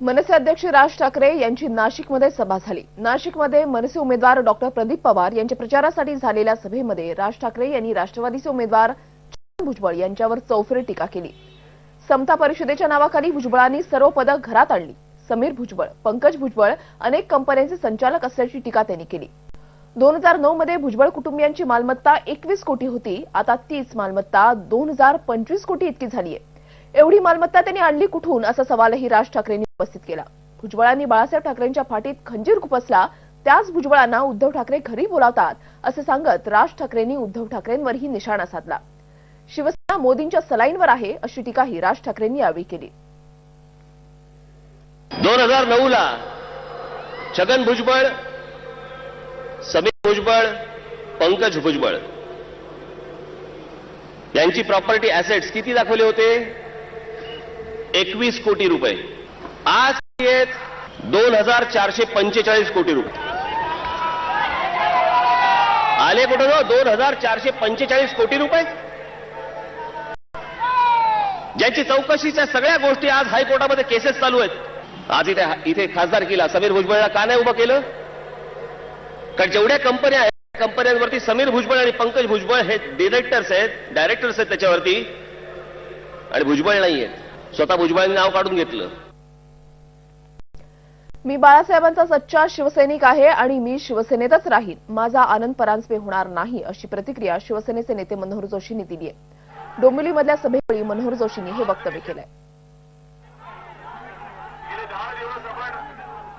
मनसे अध्यक्ष राज ठाकरे यांची नाशिकमध्ये सभा झाली. नाशिकमध्ये मनसे उमेदवार डॉक्टर प्रदीप पवार यांच्या प्रचारासाठी झालेल्या सभेमध्ये राज ठाकरे यांनी राष्ट्रवादीचे उमेदवार छगन भुजबळ यांच्यावर चौफेर टीका केली. समता परिषदेच्या नावाखाली भुजबळांनी सर्व पदं घरात आणली. समीर भुजबळ पंकज भुजबळ अनेक कंपन्यांचे संचालक असल्याची टीका त्यांनी केली. दोन हजार नऊ मध्ये भुजबळ कुटुंबियांची मालमत्ता एकवीस कोटी होती. आता तीच मालमत्ता दोन हजार पंचवीस कोटी इतकी झाली आहे एवढी मालमत्ता त्यांनी आणली कुठून? असा सवालही राज ठाकरेंनी उपस्थित केला. भुजबळांनी बाळासाहेब ठाकरेंच्या फाटीत खंजीर खुपसला त्याच भुजबळांना उद्धव ठाकरे घरी बोलावतात असं सांगत राज ठाकरेंनी उद्धव ठाकरेंवरही निशाणा साधला. शिवसेना मोदींच्या सलाईनवर आहे अशी टीकाही राज ठाकरेंनी यावेळी केली. दोन हजार नऊ ला छगन भुजबळ समीर भुजबळ पंकज भुजबळ. यांची प्रॉपर्टी ऍसेट्स किती दाखवले होते? एकवीस कोटी रुपये. आज किती आहेत दोन हजार चारशे पंचेचाळीस कोटी रुपये. आले कुठं ना? दोन हजार चारशे पंचेचाळीस कोटी रुपये. ज्यांची चौकशीच्या सगळ्या गोष्टी आज हायकोर्टामध्ये केसेस चालू आहेत. आज इथे इथे खासदार केला. समीर भुजबळला का नाही उभं केलं? कारण जेवढ्या कंपन्या आहेत त्या कंपन्यांवरती समीर भुजबळ आणि पंकज भुजबळ हे डिरेक्टर्स आहेत डायरेक्टर्स आहेत त्याच्यावरती. आणि भुजबळ नाही आहेत स्वतः भुजबळांनी नाव काढून घेतलं. मी बाळासाहेबांचा सच्चा शिवसैनिक आहे आणि मी शिवसेनेतच राहीन माझा आनंद परांजपे होणार नाही अशी प्रतिक्रिया शिवसेनेचे नेते मनोहर जोशींनी दिली आहे डोंबिवलीमधल्या सभेवेळी मनोहर जोशींनी हे वक्तव्य केलंय.